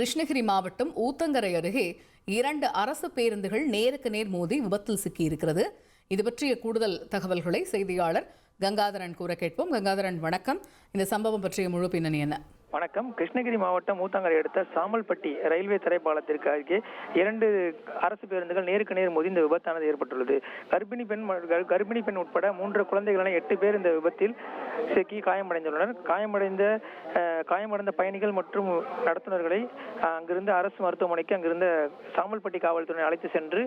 கிருஷ்ணகிரி மாவட்டம் ஊத்தங்கரை அருகே இரண்டு அரசு பேருந்துகள் நேருக்கு நேர் மோதி விபத்தில் சிக்கியிருக்கிறது. இது பற்றிய கூடுதல் தகவல்களை செய்தியாளர் கங்காதரன் கூற கேட்போம். கங்காதரன் வணக்கம். இந்த சம்பவம் பற்றிய முழு பின்னணி என்ன? வணக்கம். கிருஷ்ணகிரி மாவட்டம் ஊத்தங்கரை அடுத்த சாமல்பட்டி ரயில்வே தரைப்பாலத்திற்கு அருகே இரண்டு அரசு பேருந்துகள் நேருக்கு நேர் மோதி இந்த விபத்தானது ஏற்பட்டுள்ளது. கர்ப்பிணி பெண் கர்ப்பிணி பெண் உட்பட மூன்று குழந்தைகளான எட்டு பேர் இந்த விபத்தில் சிக்கி காயமடைந்துள்ளனர். காயமடைந்த காயமடைந்த பயணிகள் மற்றும் நடத்துனர்களை அங்கிருந்து அரசு மருத்துவமனைக்கு அங்கிருந்த சாமல்பட்டி காவல்துறை அழைத்து சென்று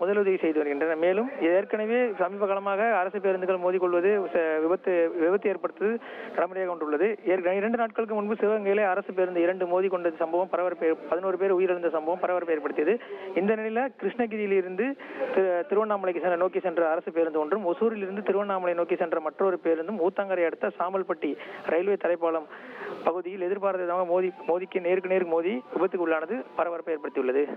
முதலுதவி செய்து வருகின்றன. மேலும் ஏற்கனவே சமீப காலமாக அரசு பேருந்துகள் மோதிக்கொள்வது ச- விபத்து விபத்து ஏற்படுத்துவது நடைமுறையாக கொண்டுள்ளது. இரண்டு நாட்களுக்கு முன்பு சிவகங்கையிலே அரசு பேருந்து இரண்டு மோதி கொண்ட சம்பவம் பரபரப்பு பதினோரு பேர் உயிரிழந்த சம்பவம் பரபரப்பு ஏற்படுத்தியது. இந்த நிலையில் கிருஷ்ணகிரியிலிருந்து திரு- திருவண்ணாமலைக்கு சென்ற நோக்கி சென்ற அரசு பேருந்து ஒன்றும் ஒசூரிலிருந்து திருவண்ணாமலை நோக்கி சென்ற மற்றொரு பேருந்தும் ஊத்தங்கரை அடுத்த சாமல்பட்டி ரயில்வே தரைப்பாலம் பகுதியில் எதிர்பாராத விதமாக மோதி மோதிக்கு நேருக்கு நேர் மோதி விபத்துக்கு உள்ளானது பரபரப்பை ஏற்படுத்தியுள்ளது.